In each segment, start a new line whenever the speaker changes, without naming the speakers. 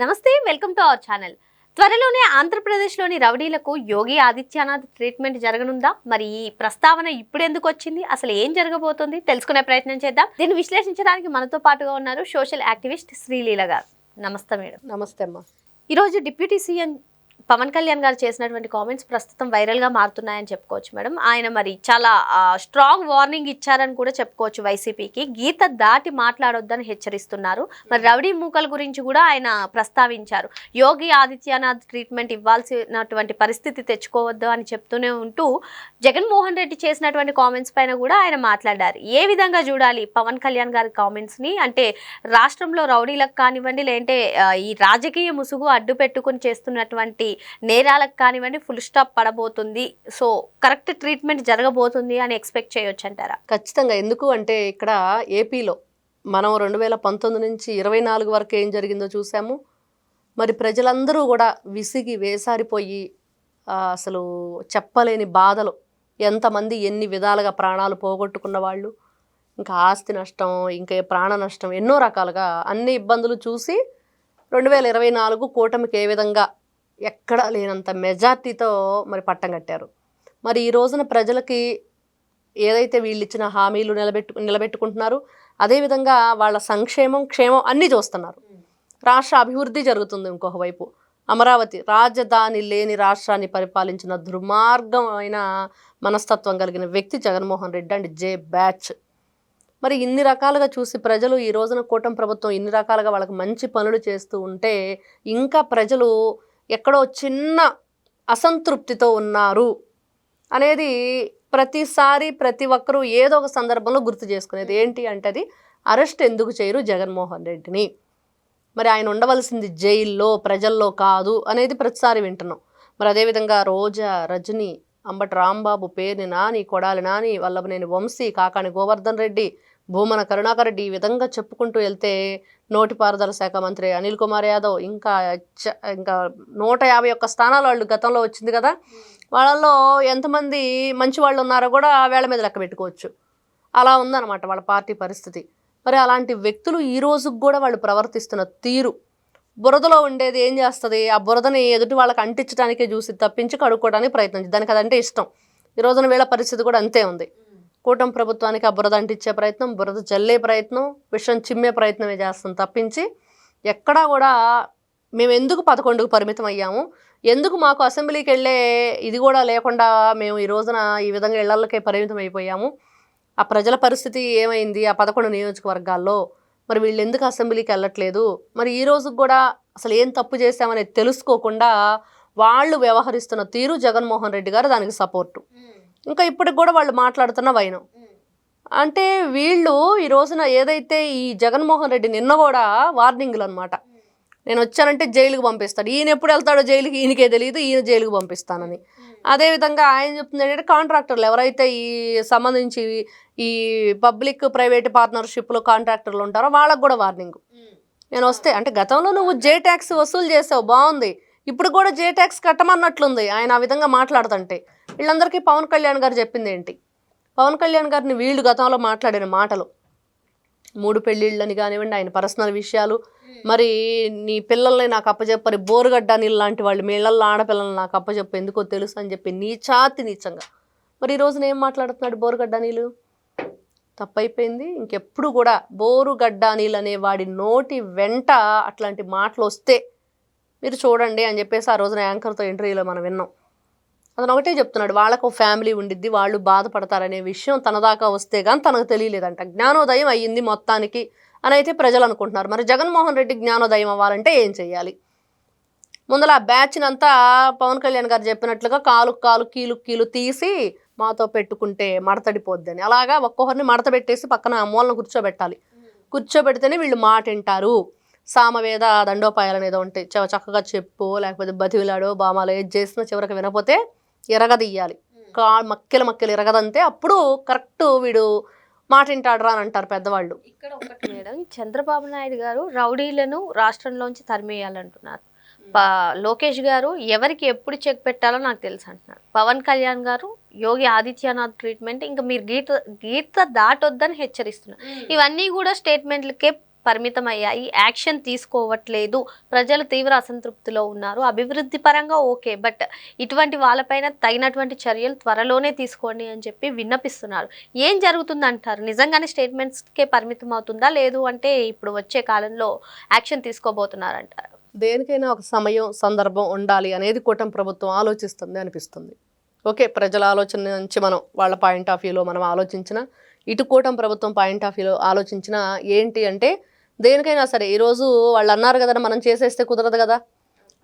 నమస్తే welcome to our channel. త్వరలోనే ఆంధ్రప్రదేశ్లోని రౌడీలకు యోగి ఆదిత్యనాథ్ ట్రీట్మెంట్ జరగనుందా? మరి ఈ ప్రస్తావన ఇప్పుడు ఎందుకు వచ్చింది? అసలు ఏం జరగబోతుంది? తెలుసుకునే ప్రయత్నం చేద్దాం. దీన్ని విశ్లేషించడానికి మనతో పాటుగా ఉన్నారు సోషల్ యాక్టివిస్ట్ శ్రీలీల గారు. నమస్తే మేడం.
నమస్తే అమ్మా.
ఈరోజు డిప్యూటీ సీఎం పవన్ కళ్యాణ్ గారు చేసినటువంటి కామెంట్స్ ప్రస్తుతం వైరల్గా మారుతున్నాయని చెప్పుకోవచ్చు మేడం. ఆయన మరి చాలా స్ట్రాంగ్ వార్నింగ్ ఇచ్చారని కూడా చెప్పుకోవచ్చు వైసీపీకి. గీత దాటి మాట్లాడొద్దని హెచ్చరిస్తున్నారు. మరి రౌడీ మూకల గురించి కూడా ఆయన ప్రస్తావించారు. యోగి ఆదిత్యనాథ్ ట్రీట్మెంట్ ఇవ్వాల్సినటువంటి పరిస్థితి తెచ్చుకోవద్దు అని చెప్తూనే ఉంటూ జగన్మోహన్ రెడ్డి చేసినటువంటి కామెంట్స్ పైన కూడా ఆయన మాట్లాడారు. ఏ విధంగా చూడాలి పవన్ కళ్యాణ్ గారి కామెంట్స్ని? అంటే రాష్ట్రంలో రౌడీలకు కానివ్వండి లేదంటే ఈ రాజకీయ ముసుగు అడ్డు పెట్టుకుని చేస్తున్నటువంటి నేరాలకు కానివ్వండి ఫుల్ స్టాప్ పడబోతుంది. సో కరెక్ట్ ట్రీట్మెంట్ జరగబోతుంది అని ఎక్స్పెక్ట్ చేయొచ్చు అంటారా?
ఖచ్చితంగా. ఎందుకు అంటే ఇక్కడ ఏపీలో మనం రెండు వేల పంతొమ్మిది నుంచి ఇరవై నాలుగు వరకు ఏం జరిగిందో చూసాము. మరి ప్రజలందరూ కూడా విసిగి వేసారిపోయి అసలు చెప్పలేని బాధలు. ఎంతమంది ఎన్ని విధాలుగా ప్రాణాలు పోగొట్టుకున్న వాళ్ళు. ఇంకా ఆస్తి నష్టం ఇంకా ప్రాణ నష్టం ఎన్నో రకాలుగా అన్ని ఇబ్బందులు చూసి రెండు వేల ఇరవై నాలుగు కూటమికి ఏ విధంగా ఎక్కడా లేనంత మెజార్టీతో మరి పట్టం కట్టారు. మరి ఈ రోజున ప్రజలకి ఏదైతే వీళ్ళు ఇచ్చిన హామీలు నిలబెట్టు నిలబెట్టుకుంటున్నారు అదేవిధంగా వాళ్ళ సంక్షేమం క్షేమం అన్నీ చూస్తున్నారు. రాష్ట్ర అభివృద్ధి జరుగుతుంది ఇంకొక వైపు. అమరావతి రాజధాని లేని రాష్ట్రాన్ని పరిపాలించిన దుర్మార్గమైన మనస్తత్వం కలిగిన వ్యక్తి Jaganmohan Reddy and J batch. మరి ఇన్ని రకాలుగా చూసి ప్రజలు ఈ రోజున కూటమి ప్రభుత్వం ఇన్ని రకాలుగా వాళ్ళకి మంచి పనులు చేస్తూ ఉంటే ఇంకా ప్రజలు ఎక్కడో చిన్న అసంతృప్తితో ఉన్నారు అనేది ప్రతిసారి ప్రతి ఒక్కరూ ఏదో ఒక సందర్భంలో గుర్తు చేసుకునేది. ఏంటి అంటే అది అరెస్ట్ ఎందుకు చేయరు జగన్మోహన్ రెడ్డిని. మరి ఆయన ఉండవలసింది జైల్లో ప్రజల్లో కాదు అనేది ప్రతిసారి వింటున్నాం. మరి అదేవిధంగా రోజా రజని అంబటి రాంబాబు పేరుని నాని కొడాలి నాని వల్లభనేని వంశీ కాకాని గోవర్ధన్ రెడ్డి భూమన కరుణాకర్ రెడ్డి ఈ విధంగా చెప్పుకుంటూ వెళ్తే నోటిపారుదల శాఖ మంత్రి అనిల్ కుమార్ యాదవ్ ఇంకా చ- ఇంకా నూట యాభై ఒక్క స్థానాలు వాళ్ళు గతంలో వచ్చింది కదా. వాళ్ళల్లో ఎంతమంది మంచి వాళ్ళు ఉన్నారో కూడా వేళ మీద లెక్క పెట్టుకోవచ్చు. అలా ఉందన్నమాట వాళ్ళ పార్టీ పరిస్థితి. మరి అలాంటి వ్యక్తులు ఈ రోజుకు కూడా వాళ్ళు ప్రవర్తిస్తున్న తీరు. బురదలో ఉండేది ఏం చేస్తుంది? ఆ బురదని ఎదుటి వాళ్ళకి అంటించడానికే చూసి తప్పించి కడుక్కోవడానికి ప్రయత్నించి దానికి అదంటే ఇష్టం. ఈ రోజున వీళ్ళ పరిస్థితి కూడా అంతే ఉంది. కూటమి ప్రభుత్వానికి ఆ బురద అంటించే ప్రయత్నం బురద జల్లే ప్రయత్నం విషం చిమ్మే ప్రయత్నమే చేస్తాం తప్పించి ఎక్కడా కూడా మేము ఎందుకు పదకొండుకు పరిమితం అయ్యాము? ఎందుకు మాకు అసెంబ్లీకి వెళ్ళే ఇది కూడా లేకుండా మేము ఈ రోజున ఈ విధంగా ఇళ్ళకే పరిమితం అయిపోయాము? ఆ ప్రజల పరిస్థితి ఏమైంది? ఆ పదకొండు నియోజకవర్గాల్లో మరి వీళ్ళు ఎందుకు అసెంబ్లీకి వెళ్ళట్లేదు? మరి ఈ రోజు కూడా అసలు ఏం తప్పు చేశామనేది తెలుసుకోకుండా వాళ్ళు వ్యవహరిస్తున్న తీరు జగన్మోహన్ రెడ్డి గారు దానికి సపోర్టు. ఇంకా ఇప్పటికి కూడా వాళ్ళు మాట్లాడుతున్న వైనం. అంటే వీళ్ళు ఈ రోజున ఏదైతే ఈ జగన్మోహన్ రెడ్డి నిన్న కూడా వార్నింగ్లు అనమాట నేను వచ్చానంటే జైలుకి పంపిస్తాడు. ఈయన ఎప్పుడు వెళ్తాడో జైలుకి ఈయనకే తెలియదు ఈయన జైలుకి పంపిస్తానని. అదేవిధంగా ఆయన చెప్తుంది ఏంటంటే కాంట్రాక్టర్లు ఎవరైతే ఈ సంబంధించి ఈ పబ్లిక్ ప్రైవేట్ పార్ట్నర్షిప్లో కాంట్రాక్టర్లు ఉంటారో వాళ్ళకు కూడా వార్నింగ్. నేను వస్తే అంటే గతంలో నువ్వు జే ట్యాక్స్ వసూలు చేసావు బాగుంది. ఇప్పుడు కూడా జే ట్యాక్స్ కట్టమన్నట్లుంది. ఆయన ఆ విధంగా మాట్లాడుతుంటే. వీళ్ళందరికీ పవన్ కళ్యాణ్ గారు చెప్పింది ఏంటి? పవన్ కళ్యాణ్ గారిని వీళ్ళు గతంలో మాట్లాడిన మాటలు. మూడు పెళ్ళిళ్ళని కానివ్వండి ఆయన పర్సనల్ విషయాలు. మరి నీ పిల్లల్ని నాకు అప్పచెప్పని బోరుగడ్డ నీళ్ళు లాంటి వాళ్ళు మీ ఇళ్ళల్లో ఆడపిల్లల్ని నాకు అప్పచెప్పు ఎందుకో తెలుసు అని చెప్పి నీచాతి నీచంగా. మరి ఈ రోజున ఏం మాట్లాడుతున్నాడు బోరుగడ్డ నీళ్ళు? తప్పైపోయింది. ఇంకెప్పుడు కూడా బోరుగడ్డ నీళ్ళు అనే వాడి నోటి వెంట అట్లాంటి మాటలు వస్తే మీరు చూడండి అని చెప్పేసి ఆ రోజున యాంకర్తో ఇంటర్వ్యూలో మనం విన్నాం. అతను ఒకటే చెప్తున్నాడు వాళ్ళకు ఫ్యామిలీ ఉండిద్ది వాళ్ళు బాధపడతారనే విషయం తన దాకా వస్తే కానీ తనకు తెలియలేదంట. జ్ఞానోదయం అయ్యింది మొత్తానికి అని అయితే ప్రజలు అనుకుంటున్నారు. మరి జగన్మోహన్ రెడ్డి జ్ఞానోదయం అవ్వాలంటే ఏం చేయాలి ముందల ఆ బ్యాచ్నంతా పవన్ కళ్యాణ్ గారు చెప్పినట్లుగా కాలు కాలు కీలు కీలు తీసి మాతో పెట్టుకుంటే మడతడిపోద్దని. అలాగా ఒక్కొక్కరిని మడత పెట్టేసి పక్కన ఆ మూలను కూర్చోబెట్టాలి. కూర్చోబెడితేనే వీళ్ళు మాట వింటారు సామవేద దండోపాయాలు అనేది ఉంటాయి. చ- చక్కగా చెప్పు లేకపోతే బతివిలాడో బామాలో ఏది చేసినా చివరికి వినపోతే ఎరగదీయాలి. కా మక్కెలు మక్కెలు ఎరగదంతే అప్పుడు కరెక్ట్ వీడు మాట వింటాడు రా అని అంటారు పెద్దవాళ్ళు.
ఇక్కడ ఒకటి మేడం చంద్రబాబు నాయుడు గారు రౌడీలను రాష్ట్రంలోంచి తరిమేయాలంటున్నారు. లోకేష్ గారు ఎవరికి ఎప్పుడు చెక్ పెట్టాలో నాకు తెలుసు అంటున్నారు. పవన్ కళ్యాణ్ గారు యోగి ఆదిత్యనాథ్ ట్రీట్మెంట్ ఇంకా మీరు గీత గీత దాటొద్దని హెచ్చరిస్తున్నారు. ఇవన్నీ కూడా స్టేట్మెంట్లకే పరిమితమయ్యాయి. యాక్షన్ తీసుకోవట్లేదు. ప్రజలు తీవ్ర అసంతృప్తిలో ఉన్నారు. అభివృద్ధి పరంగా ఓకే. బట్ ఇటువంటి వాళ్ళపైన తగినటువంటి చర్యలు త్వరలోనే తీసుకోండి అని చెప్పి విన్నపిస్తున్నారు. ఏం జరుగుతుంది అంటారు నిజంగానే స్టేట్మెంట్స్కే పరిమితం అవుతుందా లేదు అంటే ఇప్పుడు వచ్చే కాలంలో యాక్షన్ తీసుకోబోతున్నారంటారు?
దేనికైనా ఒక సమయం సందర్భం ఉండాలి అనేది కూటమి ప్రభుత్వం ఆలోచిస్తుంది అనిపిస్తుంది. ఓకే ప్రజల ఆలోచన నుంచి మనం వాళ్ళ పాయింట్ ఆఫ్ వ్యూలో మనం ఆలోచించిన ఇటు కూటమి ప్రభుత్వం పాయింట్ ఆఫ్ వ్యూలో ఆలోచించిన ఏంటి అంటే దేనికైనా సరే ఈరోజు వాళ్ళు అన్నారు కదా మనం చేసేస్తే కుదరదు కదా.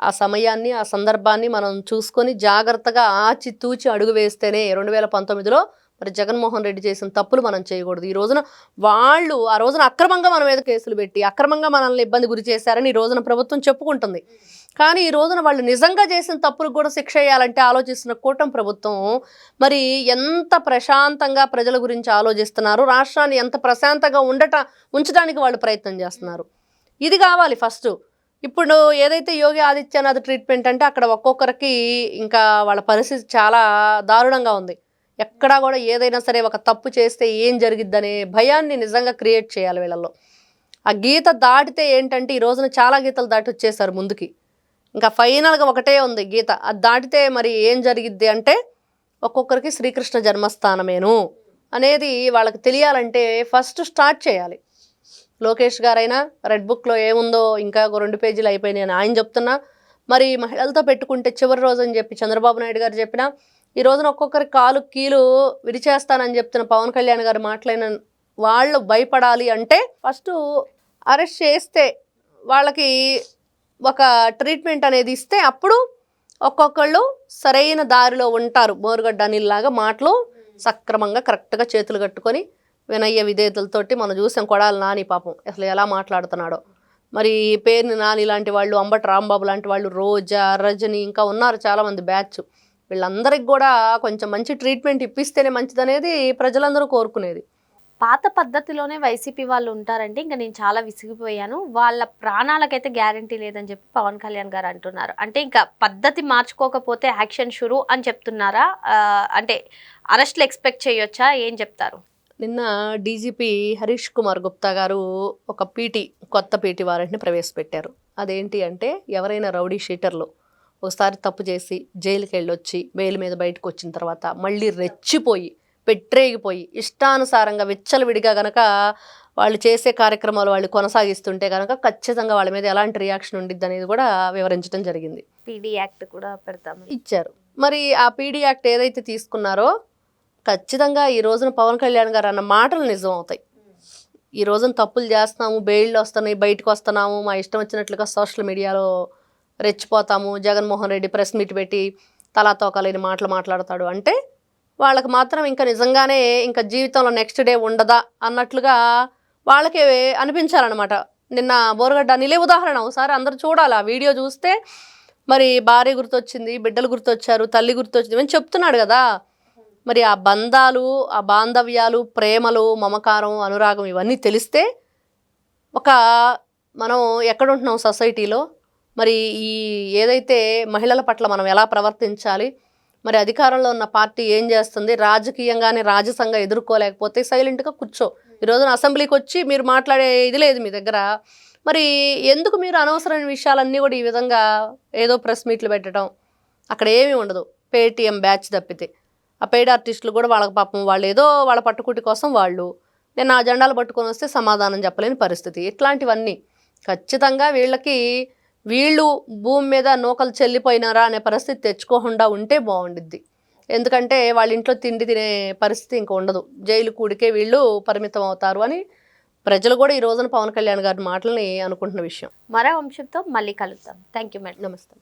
ఆ సమయాన్ని ఆ సందర్భాన్ని మనం చూసుకొని జాగ్రత్తగా ఆచి తూచి అడుగు వేస్తేనే రెండు వేల పంతొమ్మిదిలో మరి జగన్మోహన్ రెడ్డి చేసిన తప్పులు మనం చేయకూడదు. ఈ రోజున వాళ్ళు ఆ రోజున అక్రమంగా మన మీద కేసులు పెట్టి అక్రమంగా మనల్ని ఇబ్బంది గురి చేశారని ఈ రోజున ప్రభుత్వం చెప్పుకుంటుంది. కానీ ఈ రోజున వాళ్ళు నిజంగా చేసిన తప్పులకు కూడా శిక్ష వేయాలంటే ఆలోచిస్తున్న కూటమి ప్రభుత్వం మరి ఎంత ప్రశాంతంగా ప్రజల గురించి ఆలోచిస్తున్నారు రాష్ట్రాన్ని ఎంత ప్రశాంతంగా ఉండట ఉంచడానికి వాళ్ళు ప్రయత్నం చేస్తున్నారు. ఇది కావాలి ఫస్ట్. ఇప్పుడు ఏదైతే యోగి ఆదిత్యనాథ్ ట్రీట్మెంట్ అంటే అక్కడ ఒక్కొక్కరికి ఇంకా వాళ్ళ పరిస్థితి చాలా దారుణంగా ఉంది. ఎక్కడా కూడా ఏదైనా సరే ఒక తప్పు చేస్తే ఏం జరిగిద్దనే భయాన్ని నిజంగా క్రియేట్ చేయాలి వీళ్ళల్లో. ఆ గీత దాటితే ఏంటంటే ఈ రోజున చాలా గీతలు దాటి వచ్చేసారు ముందుకి. ఇంకా ఫైనల్గా ఒకటే ఉంది గీత. అది దాటితే మరి ఏం జరిగిద్ది అంటే ఒక్కొక్కరికి శ్రీకృష్ణ జన్మస్థానమేను అనేది వాళ్ళకి తెలియాలంటే ఫస్ట్ స్టార్ట్ చేయాలి. లోకేష్ గారైనా రెడ్ బుక్లో ఏముందో ఇంకా ఒక రెండు పేజీలు అయిపోయినాయని ఆయన చెప్తున్నా. మరి మహిళలతో పెట్టుకుంటే చివరి రోజు అని చెప్పి చంద్రబాబు నాయుడు గారు చెప్పిన ఈ రోజున ఒక్కొక్కరి కాలు కీలు విరిచేస్తానని చెప్తున్న పవన్ కళ్యాణ్ గారు మాట్లాడిన వాళ్ళు భయపడాలి అంటే ఫస్ట్ అరెస్ట్ చేస్తే వాళ్ళకి ఒక ట్రీట్మెంట్ అనేది ఇస్తే అప్పుడు ఒక్కొక్కళ్ళు సరైన దారిలో ఉంటారు. బోరుగడ్డ అనిల్లాగా మాటలు సక్రమంగా కరెక్ట్గా చేతులు కట్టుకొని వినయ్య విధేయతలతోటి మనం చూసాం కొడాలి నాని పాపం అసలు ఎలా మాట్లాడుతున్నాడో. మరి పేరుని నాని లాంటి వాళ్ళు అంబటి రాంబాబు లాంటి వాళ్ళు రోజా రజని ఇంకా ఉన్నారు చాలామంది బ్యాచ్. వీళ్ళందరికి కూడా కొంచెం మంచి ట్రీట్మెంట్ ఇప్పిస్తేనే మంచిదనేది ప్రజలందరూ కోరుకునేది.
పాత పద్ధతిలోనే వైసీపీ వాళ్ళు ఉంటారంటే ఇంకా నేను చాలా విసిగిపోయాను. వాళ్ళ ప్రాణాలకైతే గ్యారంటీ లేదని చెప్పి పవన్ కళ్యాణ్ గారు అంటున్నారు. అంటే ఇంకా పద్ధతి మార్చుకోకపోతే యాక్షన్ షురు అని చెప్తున్నారా? అంటే అరెస్ట్లు ఎక్స్పెక్ట్ చేయొచ్చా? ఏం చెప్తారు?
నిన్న డీజీపీ హరీష్ కుమార్ గుప్తా గారు ఒక పీటీ కొత్త పీటీ వారెంట్ని ప్రవేశపెట్టారు. అదేంటి అంటే ఎవరైనా రౌడీ షీటర్లు ఒకసారి తప్పు చేసి జైలుకి వెళ్ళొచ్చి బెయిల్ మీద బయటకు వచ్చిన తర్వాత మళ్ళీ రెచ్చిపోయి పెట్టరేగిపోయి ఇష్టానుసారంగా విచ్చలవిడిగా గనక వాళ్ళు చేసే కార్యక్రమాలు వాళ్ళు కొనసాగిస్తుంటే కనుక ఖచ్చితంగా వాళ్ళ మీద ఎలాంటి రియాక్షన్ ఉండిద్ది అనేది కూడా వివరించడం జరిగింది.
పీడీ యాక్ట్ కూడా పెడతాము.
ఇచ్చారు. మరి ఆ పీడీ యాక్ట్ ఏదైతే తీసుకున్నారో ఖచ్చితంగా ఈ రోజున పవన్ కళ్యాణ్ గారు అన్న మాటలు నిజం అవుతాయి. ఈ రోజున తప్పులు చేస్తున్నాము బెయిల్లు వస్తున్నాయి బయటకు వస్తున్నాము మా ఇష్టం వచ్చినట్లుగా సోషల్ మీడియాలో రెచ్చిపోతాము. జగన్మోహన్ రెడ్డి ప్రెస్ మీట్ పెట్టి తలాతోకలేని మాటలు మాట్లాడతాడు. అంటే వాళ్ళకి మాత్రం ఇంకా నిజంగానే ఇంకా జీవితంలో నెక్స్ట్ డే ఉండదా అన్నట్లుగా వాళ్ళకి అనిపించాలన్నమాట. నిన్న బోరగడ్డ నిలే ఉదాహరణ. ఒకసారి అందరూ చూడాలి. ఆ వీడియో చూస్తే మరి భార్య గుర్తొచ్చింది బిడ్డలు గుర్తొచ్చారు తల్లి గుర్తొచ్చింది అని చెప్తున్నాడు కదా. మరి ఆ బంధాలు ఆ బాంధవ్యాలు ప్రేమలు మమకారం అనురాగం ఇవన్నీ తెలిస్తే ఒక మనం ఎక్కడుంటున్నాం సొసైటీలో? మరి ఈ ఏదైతే మహిళల పట్ల మనం ఎలా ప్రవర్తించాలి మరి అధికారంలో ఉన్న పార్టీ ఏం చేస్తుంది రాజకీయంగానే రాజసంగా ఎదుర్కోలేకపోతే సైలెంట్గా కూర్చో. ఈ అసెంబ్లీకి వచ్చి మీరు మాట్లాడే ఇది లేదు మీ దగ్గర. మరి ఎందుకు మీరు అనవసరమైన విషయాలన్నీ కూడా ఈ విధంగా ఏదో ప్రెస్ మీట్లు పెట్టడం అక్కడ ఏమీ ఉండదు. పేటిఎం బ్యాచ్ తప్పితే. ఆ పెయిడ్ ఆర్టిస్టులు కూడా వాళ్ళకి పాపం వాళ్ళు ఏదో వాళ్ళ పట్టుకుటి కోసం వాళ్ళు. నేను ఆ జెండాలు పట్టుకొని వస్తే సమాధానం చెప్పలేని పరిస్థితి. ఇట్లాంటివన్నీ ఖచ్చితంగా వీళ్ళకి వీళ్ళు భూమి మీద నూకలు చెల్లిపోయినారా అనే పరిస్థితి తెచ్చుకోకుండా ఉంటే బాగుండిద్ది. ఎందుకంటే వాళ్ళ ఇంట్లో తిండి తినే పరిస్థితి ఇంక ఉండదు. జైలు కూడికే వీళ్ళు పరిమితం అవుతారు అని ప్రజలు కూడా ఈ రోజున పవన్ కళ్యాణ్ గారి మాటలని అనుకుంటున్న విషయం.
మరో అంశంతో మళ్ళీ కలుద్దాం. థ్యాంక్ యూ మేడం
నమస్తే.